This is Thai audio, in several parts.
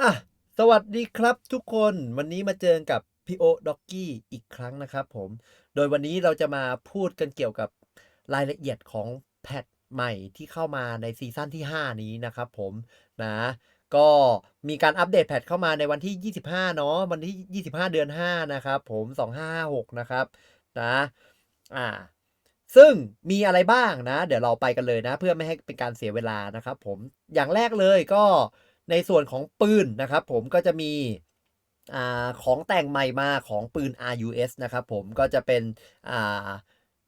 อะสวัสดีครับทุกคนวันนี้มาเจอกับพี่โอด็อกกี้อีกครั้งนะครับผม โดยวันนี้เราจะมาพูดกันเกี่ยวกับรายละเอียดของแพทใหม่ที่เข้ามาในซีซั่นที่ 5 นี้นะครับผมนะก็มีการอัปเดตแพทเข้ามาในวันที่ 25 เนาะวันที่ 25 เดือน 5 นะครับผม 2556 นะครับนะอ่าซึ่งมีอะไรบ้างนะ เดี๋ยวเราไปกันเลยนะ เพื่อไม่ให้เป็นการเสียเวลานะครับผมอย่างแรกเลยก็ ในส่วนของปืนนะครับผมก็จะมีอของแต่งใหม่มาของปืน RUS นะครับผมก็จะเป็น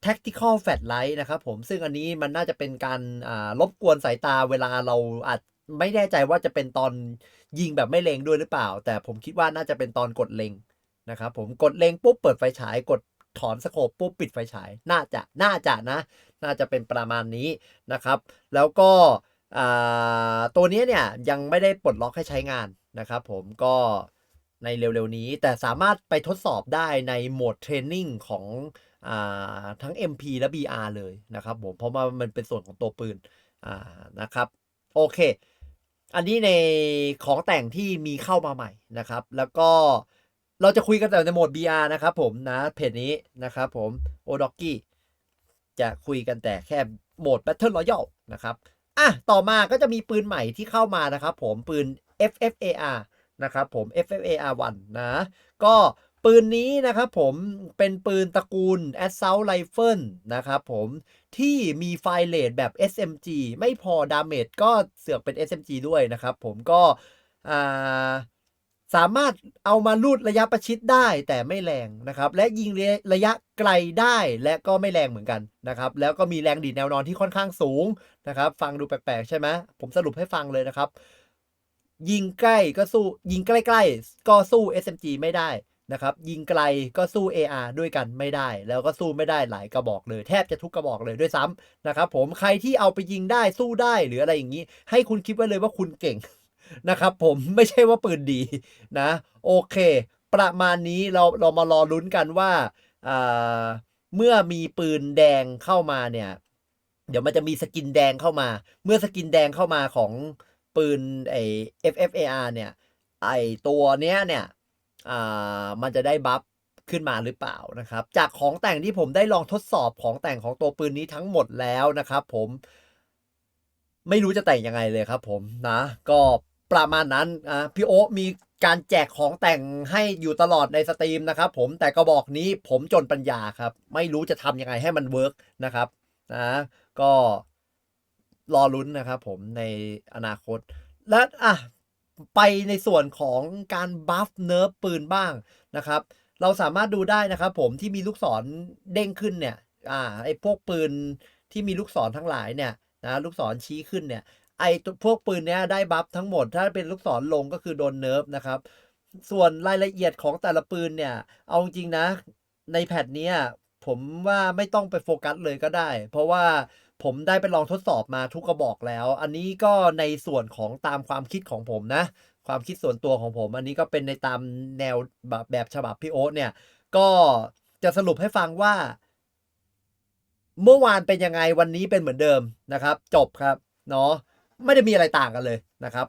tactical fat light นะครับผมซึ่งอันนี้มันน่าจะเป็นการอ่ารบกวนสายตาเวลาเราอาจไม่แน่ใจว่าจะเป็นตอนยิงแบบไม่เล็งด้วยหรือเปล่า แต่ผมคิดว่าน่าจะเป็นตอนกดเล็งนะครับผมกดเล็งปุ๊บเปิดไฟฉายกดถอนสโคปปุ๊บปิดไฟฉาย น่าจะน่าจะนะ น่าจะเป็นประมาณนี้นะครับ แล้วก็ ตัวนี้เนี่ยยังไม่ได้ปลดล็อกให้ใช้งานนะครับผมก็ในเร็วๆนี้ แต่สามารถไปทดสอบได้ในโหมดเทรนนิ่งของอทั้ง MP และ BR เลยนะครับผมเพราะว่ามันเป็นส่วนของตัวปืนนะครับโอเค อันนี้ในของแต่งที่มีเข้ามาใหม่นะครับ แล้วก็เราจะคุยกันแต่ในโหมด BR นะครับผมนะเพจนี้นะครับผมโอด็อกกี้จะคุยกันแต่แค่โหมด Battle Royale นะครับ อะต่อมาก็จะมีปืนใหม่ที่เข้ามานะครับผมปืน FFAR นะครับผม FFAR1 นะก็ปืนนี้นะครับผมเป็นปืนตระกูล Assault Rifle นะครับผมที่มีไฟเลทแบบ SMG ไม่พอดาเมจก็เสือกเป็น SMG ด้วยนะครับผมก็อ่า สามารถเอามาลูดระยะประชิดได้แต่ไม่แรงนะครับ และยิงระยะไกลได้และก็ไม่แรงเหมือนกันนะครับ แล้วก็มีแรงดีดแนวนอนที่ค่อนข้างสูงนะครับ ฟังดูแปลกๆใช่ไหมผมสรุปให้ฟังเลยนะครับ ยิงใกล้ก็สู้ยิงใกล้ๆ ก็สู้ SMG ไม่ได้นะครับ ยิงไกลก็สู้ AR ด้วยกันไม่ได้ แล้วก็สู้ไม่ได้หลายกระบอกเลย แทบจะทุกกระบอกเลยด้วยซ้ำนะครับ ผมใครที่เอาไปยิงได้สู้ได้หรืออะไรอย่างนี้ ให้คุณคิดไว้เลยว่าคุณเก่ง นะครับผมไม่ใช่ว่าปืนดีนะ โอเค ประมาณนี้เราเรามารอลุ้นกันว่าเมื่อมีปืนแดงเข้ามาเนี่ย เดี๋ยวมันจะมีสกินแดงเข้ามา เมื่อสกินแดงเข้ามาของปืนไอ FFAR เนี่ยไอตัวเนี้ยเนี่ยมันจะได้บัฟขึ้นมาหรือเปล่านะครับ จากของแต่งที่ผมได้ลองทดสอบของแต่งของตัวปืนนี้ทั้งหมดแล้วนะครับ ผมไม่รู้จะแต่งยังไงเลยครับ ผมนะ ก็ ประมาณนั้นอะพี่โอ๊มีการแจกของแต่งให้อยู่ตลอดในสตรีมนะครับผมแต่กระบอกนี้ผมจนปัญญาครับ ไม่รู้จะทำยังไงให้มันเวิร์กนะครับนะก็รอลุ้นนะครับผมในอนาคต และอะไปในส่วนของการบัฟเนิร์ฟปืนบ้างนะครับ เราสามารถดูได้นะครับผมที่มีลูกศรเด้งขึ้นเนี่ยอ่าไอ้พวกปืนที่มีลูกศรทั้งหลายเนี่ยนะลูกศรชี้ขึ้นเนี่ย ไอพวกปืนเนี้ยได้บัฟทั้งหมด ถ้าเป็นลูกศรลงก็คือโดนเนิร์ฟนะครับ ส่วนรายละเอียดของแต่ละปืนเนี่ย เอาจริงนะ ในแพทเนี้ยผมว่าไม่ต้องไปโฟกัสเลยก็ได้ เพราะว่าผมได้ไปลองทดสอบมาทุกกระบอกแล้ว อันนี้ก็ในส่วนของตามความคิดของผมนะ ความคิดส่วนตัวของผม อันนี้ก็เป็นในตามแนวแบบแบบฉบับพี่โอ๊ตเนี่ย ก็จะสรุปให้ฟังว่า เมื่อวานเป็นยังไงวันนี้เป็นเหมือนเดิมนะครับ จบครับ เนาะ ไม่ได้มีอะไรต่างกันเลยนะครับ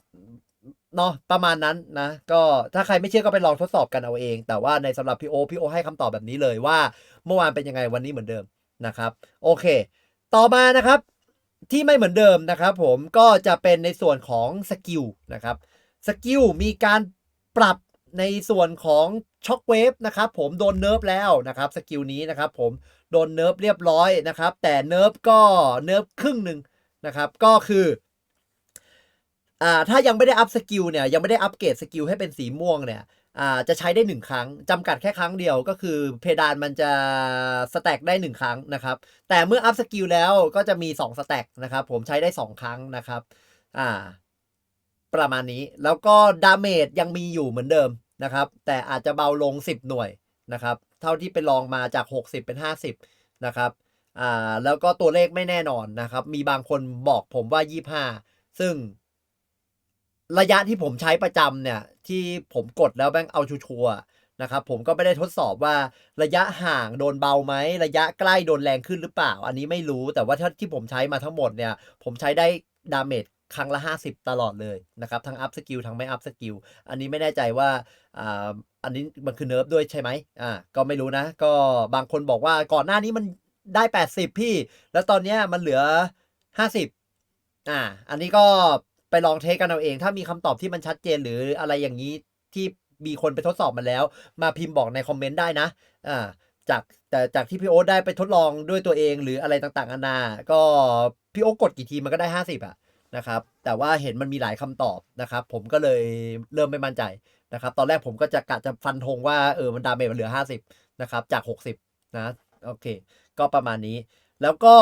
เนาะประมาณนั้นนะ ก็ถ้าใครไม่เชื่อก็ไปลองทดสอบกันเอาเอง แต่ว่าในสำหรับพี่โอพี่โอให้คำตอบแบบนี้เลยว่า เมื่อวานเป็นยังไงวันนี้เหมือนเดิมนะครับ โอเค ต่อมานะครับที่ไม่เหมือนเดิมนะครับ ผมก็จะเป็นในส่วนของสกิลนะครับสกิลมีการปรับในส่วนของช็อคเวฟนะครับผมโดนเนิร์ฟแล้วนะครับสกิลนี้นะครับผมโดนเนิร์ฟเรียบร้อยนะครับ แต่เนิร์ฟก็เนิร์ฟครึ่งหนึ่งนะครับ ก็คือ อ่าถ้ายังไม่ได้อัพสกิลเนี่ยยังไม่ได้อัปเกรดสกิลให้เป็นสีม่วงเนี่ยอ่าจะใช้ได้หนึ่งครั้งจำกัดแค่ครั้งเดียวก็คือเพดานมันจะสแต็กได้หนึ่งครั้งนะครับ แต่เมื่ออัพสกิลแล้วก็จะมีสองสแต็กนะครับ ผมใช้ได้สองครั้งนะครับอ่าประมาณนี้แล้วก็ดาเมจยังมีอยู่เหมือนเดิมนะครับ แต่อาจจะเบาลง 10 หน่วยนะครับ เท่าที่ไปลองมาจาก 60 เป็น 50 นะครับอ่าแล้วก็ตัวเลขไม่แน่นอนนะครับ มีบางคนบอกผมว่า 25 ซึ่ง ระยะที่ผมใช้ประจำเนี่ย ที่ผมกดแล้วแบงเอาชัวร์นะครับผมก็ไม่ได้ทดสอบว่าระยะห่างโดนเบาไหมระยะใกล้โดนแรงขึ้นหรือเปล่า อันนี้ไม่รู้แต่ว่าที่ผมใช้มาทั้งหมดเนี่ย ผมใช้ได้ดาเมจครั้งละ 50 ตลอดเลยนะครับ ทั้งอัพสกิลทั้งไม่อัพสกิลอันนี้ไม่แน่ใจว่าอ่าอันนี้มันคือเนิร์ฟด้วยใช่ไหมอ่าก็ไม่รู้นะ ก็บางคนบอกว่าก่อนหน้านี้มันได้ 80 พี่ แล้วตอนเนี้ยมันเหลือ 50อ่าอันนี้ก็ ไปลองเทสกันเอาเอง ถ้ามีคำตอบที่มันชัดเจนหรืออะไรอย่างนี้ที่มีคนไปทดสอบมาแล้ว มาพิมพ์บอกในคอมเมนต์ได้นะอ่าจากแต่จากที่พี่โอ๊ตได้ไปทดลองด้วยตัวเองหรืออะไรต่างๆนานา ก็พี่โอ๊ตกดกี่ทีมันก็ได้ 50อะนะครับ แต่ว่าเห็นมันมีหลายคำตอบนะครับ ผมก็เลยเริ่มไม่มั่นใจนะครับ ตอนแรกผมก็จะกะจะฟันธงว่าเออมันดาเมจมันเหลือ 50 นะครับ จาก 60 นะ โอเค ก็ประมาณนี้ แล้วก็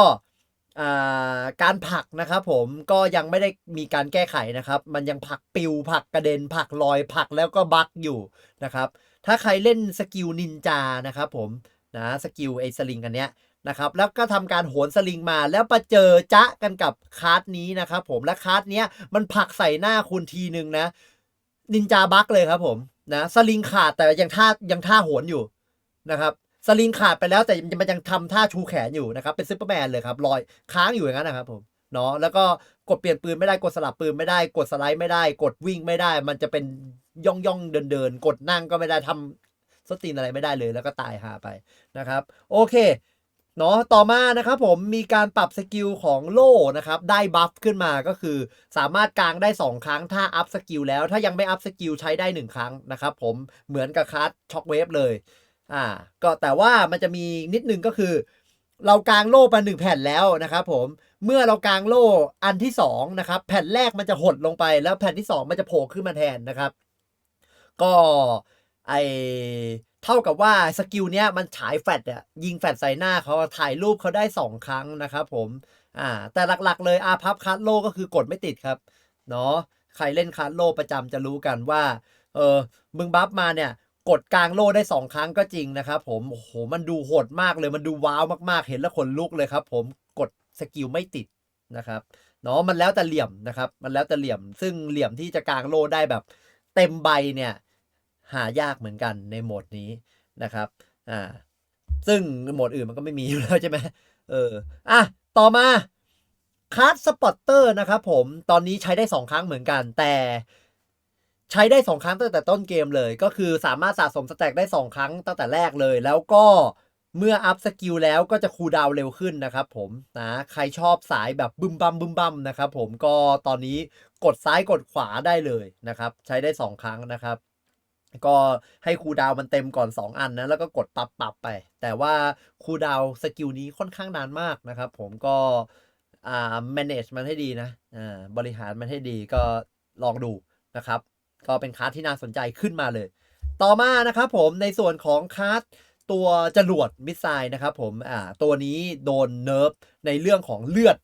การผักนะครับผมก็ยังไม่ได้มีการแก้ไขนะครับ มันยังผักปิวผักกระเด็นผักลอยผักแล้วก็บักอยู่นะครับ ถ้าใครเล่นสกิลนินจานะครับผมนะสกิลไอ้สลิงอันเนี้ยนะครับแล้วก็ทำการโหนสลิงมาแล้วไปเจอจะกันกับคาร์ดนี้นะครับผมและคาร์ดเนี้ยมันผักใส่หน้าคุณทีนึงนะนินจาบักเลยครับผมนะสลิงขาดแต่ยังท่ายังท่าโหนอยู่นะครับ สลิงขาดไปแล้วแต่มันยังทำท่าชูแขนอยู่นะครับ เป็นซูเปอร์แมนเลยครับลอยค้างอยู่อย่างนั้นนะครับผมเนาะแล้วก็กดเปลี่ยนปืนไม่ได้กดสลับปืนไม่ได้ กดสไลด์ไม่ได้ กดวิ่งไม่ได้ มันจะเป็นย่องย่องเดินเดินกดนั่งก็ไม่ได้ทำสตีนอะไรไม่ได้เลยแล้วก็ตายหาไปนะครับ โอเคเนาะต่อมานะครับผมมีการปรับสกิลของโล่นะครับ ได้บัฟขึ้นมาก็คือ สามารถกางได้ 2 ครั้งถ้าอัพสกิลแล้วถ้ายังไม่อัพสกิลใช้ได้ 1 ครั้งนะครับผมเหมือนกับคัสช็อคเวฟเลย อ่า ก็แต่ว่ามันจะมีนิดนึงก็คือ เรากางโล่ไปหนึ่งแผ่นแล้วนะครับผมเมื่อเรากางโล่อันที่2นะครับแผ่นแรกมันจะหดลงไปแล้วแผ่นที่ 2 มันจะโผล่ขึ้นมาแทนนะครับ ก็ไอเท่ากับว่าสกิลเนี้ยมันฉายแฟลชอะยิงแฟลชใส่หน้าเขาถ่ายรูปเขาได้ 2 ครั้งนะครับผมอ่าแต่หลักๆ เลยอาพับคัสโลก็คือกดไม่ติดครับเนาะใครเล่นคัสโลประจำจะรู้กันว่าเออมึงบัฟมาเนี่ย กดกลางโล่ได้ 2 ครั้งก็จริงนะครับผมโอ้โหมันดูโหดมากเลยมันดูว้าวมากๆ เห็นแล้วขนลุกเลยครับ ผมกดสกิลไม่ติดนะครับเนาะมันแล้วแต่เหลี่ยมนะครับ มันแล้วแต่เหลี่ยม ซึ่งเหลี่ยมที่จะกลางโล่ได้แบบ เต็มใบเนี่ยหายากเหมือนกันในโหมดนี้นะครับอ่าซึ่งโหมดอื่นมันก็ไม่มีอยู่แล้วใช่ไหมเอออะต่อมาคัสสปอตเตอร์นะครับผมตอนนี้ใช้ได้ 2 ครั้งเหมือนกันแต่ ใช้ได้ 2 ครั้งตั้งแต่ต้นเกมเลย ก็คือสามารถสะสมสแต็กได้ 2 ครั้งตั้งแต่แรกเลย แล้วก็เมื่ออัพสกิลแล้วก็จะคูลดาวเร็วขึ้นนะครับผมนะใครชอบสายแบบบึมบัมบึมบัมนะครับผมก็ตอนนี้กดซ้ายกดขวาได้เลยนะครับ ใช้ได้ 2 ครั้งนะครับ ก็ให้คูดาวมันเต็มก่อน 2 อันนะแล้วก็กดปรับปรับไป แต่ว่าคูดาวสกิลนี้ค่อนข้างนานมากนะครับ ผมก็อ่า manage มันให้ดีนะอ่าบริหารมันให้ดีก็ลองดูนะครับ ก็เป็นคาร์ดที่น่าสนใจขึ้นมาเลย ต่อมานะครับผมในส่วนของคาร์ดตัวจรวดมิสไซล์นะครับผมอ่าตัวนี้โดนเนิร์ฟในเรื่องของเลือด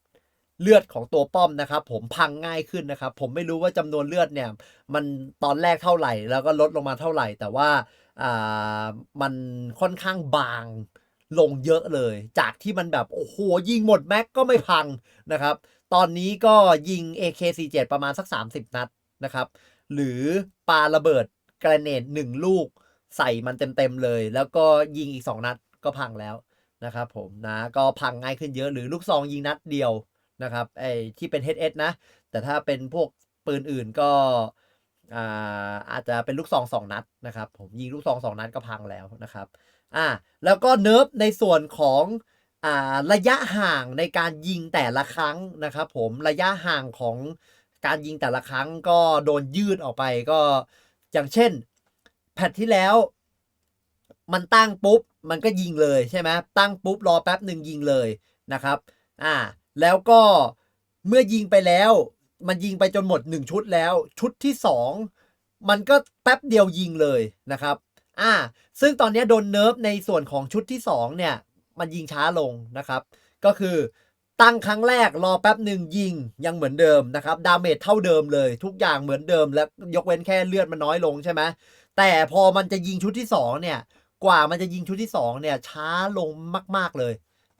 เลือดของตัวป้อมนะครับผมพังง่ายขึ้นนะครับผมไม่รู้ว่าจำนวนเลือดเนี่ยมันตอนแรกเท่าไหร่ แล้วก็ลดลงมาเท่าไหร่ แต่ว่าอ่ามันค่อนข้างบางลงเยอะเลย จากที่มันแบบโอ้โหยิงหมดแม็กก็ไม่พังนะครับ ตอนนี้ก็ยิง AK47 ประมาณสัก 30 นัด นะครับ หรือปาระเบิดกระเนดหนึ่งลูกใส่มันเต็มๆเลย แล้วก็ยิงอีก 2 นัดก็พังแล้วนะครับผมนะก็พังง่ายขึ้นเยอะหรือลูกซองยิงนัดเดียวนะครับไอ้ที่เป็น HS นะ แต่ถ้าเป็นพวกปืนอื่นก็อาอาจจะเป็นลูกซองสองนัดนะครับ ผมยิงลูกซองสองนัดก็พังแล้วนะครับอ่าแล้วก็เนิร์ฟในส่วนของอ่าระยะห่างในการยิงแต่ละครั้งนะครับ ผมระยะห่างของ การยิงแต่ละครั้งก็โดนยืดออกไปก็อย่างเช่น แพทที่แล้ว มันตั้งปุ๊บ มันก็ยิงเลยใช่ไหมตั้งปุ๊บรอแป๊บหนึ่งยิงเลยนะครับอ่าแล้วก็เมื่อยิงไปแล้ว มันยิงไปจนหมดหนึ่งชุดแล้ว ชุดที่สองมันก็แป๊บเดียวยิงเลยนะครับอ่าซึ่งตอนนี้โดนเนิร์ฟในส่วนของชุดที่สองเนี่ย มันยิงช้าลงนะครับ ก็คือ ตั้งครั้งแรกรอแป๊บหนึ่งยิงยังเหมือนเดิมนะครับดาเมจเท่าเดิมเลย ทุกอย่างเหมือนเดิม แล้วยกเว้นแค่เลือดมันน้อยลงใช่ไหมแต่พอมันจะยิงชุดที่ 2 เนี่ย กว่ามันจะยิงชุดที่ 2 เนี่ย ช้าลงมาก ๆเลย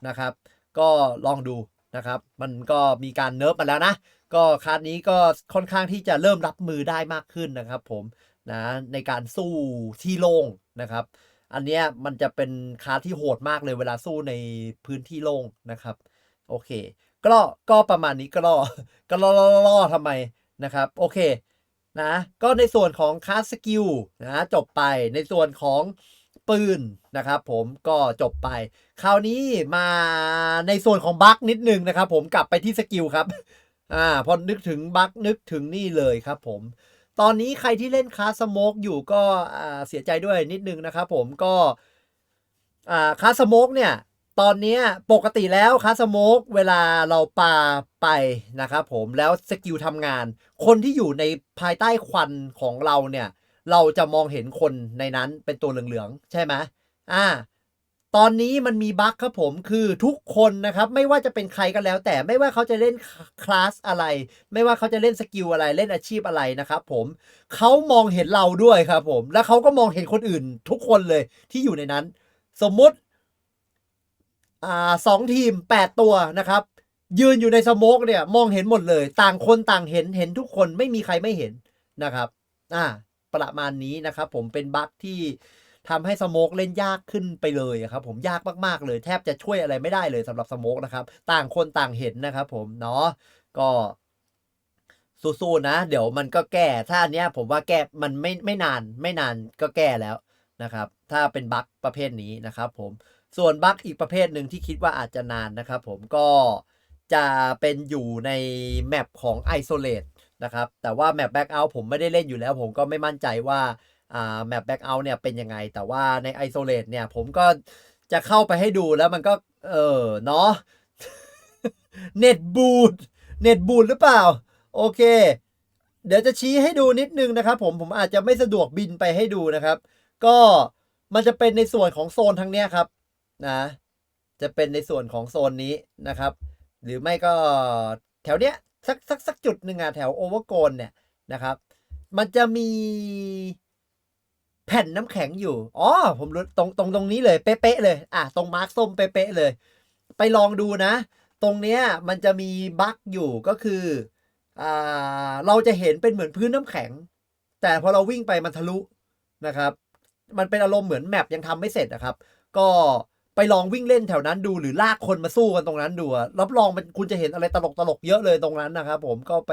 นะครับ ก็ลองดูนะครับ มันก็มีการเนิร์ฟมาแล้วนะ ก็คาร์ดนี้ก็ค่อนข้างที่จะเริ่มรับมือได้มากขึ้นนะครับ ผมนะในการสู้ที่โล่งนะครับ อันเนี้ยมันจะเป็นคาร์ดที่โหดมากเลยเวลาสู้ในพื้นที่โล่งนะครับ โอเคก็ก็ประมาณนี้ก็ล่อก็ล่อล่อล่อทำไมนะครับ โอเคนะก็ในส่วนของคาสกิลนะจบไปในส่วนของปืนนะครับผมก็จบไป คราวนี้มาในส่วนของบัคนิดนึงนะครับ ผมกลับไปที่สกิลครับอ่าพอนึกถึงบัคนึกถึงนี่เลยครับผมตอนนี้ใครที่เล่นคาสโมกอยู่ก็เสียใจด้วยนิดนึงนะครับผมก็อ่าคาสโมกเนี่ย ตอนนี้ปกติแล้วคาสโมกเวลาเราปาไปนะครับผมแล้วสกิลทำงาน คนที่อยู่ในภายใต้ควันของเราเนี่ย เราจะมองเห็นคนในนั้นเป็นตัวเหลืองๆ ใช่ไหมอ่า ตอนนี้มันมีบั๊กครับผมคือทุกคนนะครับ ไม่ว่าจะเป็นใครก็แล้ว แต่ไม่ว่าเขาจะเล่นคลาสอะไร ไม่ว่าเขาจะเล่นสกิลอะไรเล่นอาชีพอะไรนะครับผมเขามองเห็นเราด้วยครับผม แล้วเขาก็มองเห็นคนอื่น ทุกคนเลยที่อยู่ในนั้น สมมุติ อ่าสองทีมแปดตัวนะครับ ยืนอยู่ในสโมกเนี่ยมองเห็นหมดเลย ต่างคนต่างเห็นเห็นทุกคนไม่มีใครไม่เห็นนะครับอ่าประมาณนี้นะครับ ผมเป็นบั๊กที่ทำให้สโมกเล่นยากขึ้นไปเลยครับผมยากมากๆเลย แทบจะช่วยอะไรไม่ได้เลยสำหรับสโมกนะครับ ต่างคนต่างเห็นนะครับ ผมเนาะก็สู้ๆนะ เดี๋ยวมันก็แก้ถ้าอันเนี้ยผมว่าแก้มันไม่ไม่นานไม่นานก็แก้แล้วนะครับ ถ้าเป็นบั๊กประเภทนี้นะครับ ผม ส่วนบั๊กอีกประเภทหนึ่งที่คิดว่าอาจจะนานนะครับผมก็จะเป็นอยู่ในแมปของ Isolate นะครับแต่ว่าแมป Backout ผมไม่ได้เล่นอยู่แล้ว ผมก็ไม่มั่นใจว่าอ่าแมป Backout เนี่ยเป็นยังไง แต่ว่าใน Isolate เนี่ยผมก็จะเข้าไปให้ดูแล้วมันก็ เออเนาะเน็ตบูดเน็ตบูดหรือเปล่า โอเค เดี๋ยวจะชี้ให้ดูนิดนึงนะครับผมผมอาจจะไม่สะดวกบินไปให้ดูนะครับ ก็มันจะเป็นในส่วนของโซนทางเนี้ยครับ นะ จะเป็นในส่วนของโซนนี้นะครับ หรือไม่ก็แถวเนี้ยสักสักสักจุดหนึ่งอะแถวโอเวอร์โกนเนี่ยนะครับ มันจะมีแผ่นน้ำแข็งอยู่ อ๋อ ผมรู้ตรงตรงตรงนี้เลยเป๊ะๆเลย อะ ตรงมาร์กส้มเป๊ะๆเลย ไปลองดูนะ ตรงเนี้ยมันจะมีบั๊กอยู่ก็คืออ่าเราจะเห็นเป็นเหมือนพื้นน้ำแข็ง แต่พอเราวิ่งไปมันทะลุนะครับ มันเป็นอารมณ์เหมือนแมปยังทำไม่เสร็จนะครับ ก็ ไปลองวิ่งเล่นแถวนั้นดูหรือลากคนมาสู้กันตรงนั้นดูรับรองมันคุณจะเห็นอะไรตลกตลกๆเยอะเลยตรงนั้นนะครับผมก็ไป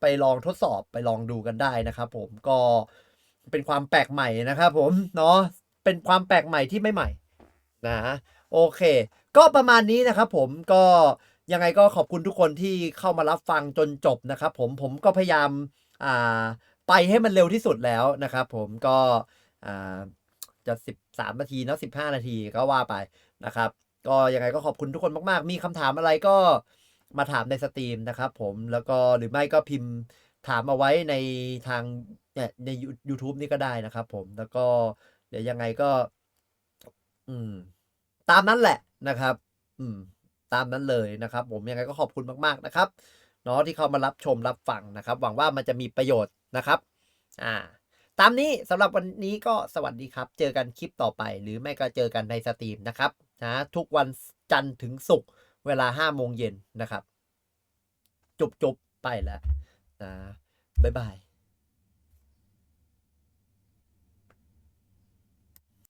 ไปลองทดสอบไปลองดูกันได้นะครับผมก็เป็นความแปลกใหม่นะครับผมเนาะเป็นความแปลกใหม่ที่ไม่ใหม่นะโอเค ก็ประมาณนี้นะครับผมก็ยังไงก็ขอบคุณทุกคนที่เข้ามารับฟังจนจบนะครับผมผมก็พยายามอ่าไปให้มันเร็วที่สุดแล้วนะครับผมก็อ่าจะสิบ สามนาทีเนาะสิบห้านาทีก็ว่าไปนะครับ ก็ยังไงก็ขอบคุณทุกคนมาก ๆ มีคำถามอะไรก็มาถามในสตรีมนะครับผมแล้วก็หรือไม่ก็พิมพ์ถามเอาไว้ในทางเนี่ยใน YouTube นี่ก็ได้นะครับผมแล้วก็เดี๋ยวยังไงก็ อืม ตามนั้นแหละนะครับ อืม ตามนั้นเลยนะครับ ผมยังไงก็ขอบคุณมาก ๆ นะครับเนาะที่เข้ามารับชมรับฟังนะครับ หวังว่ามันจะมีประโยชน์นะครับ อ่า ตามนี้สำหรับวันนี้ก็สวัสดีครับ เจอกันคลิปต่อไป หรือไม่ก็เจอกันในสตรีมนะครับนะทุกวันจันทร์ถึงศุกร์เวลาห้าโมงเย็นนะครับ จบจบไปแล้วนะบ๊ายบาย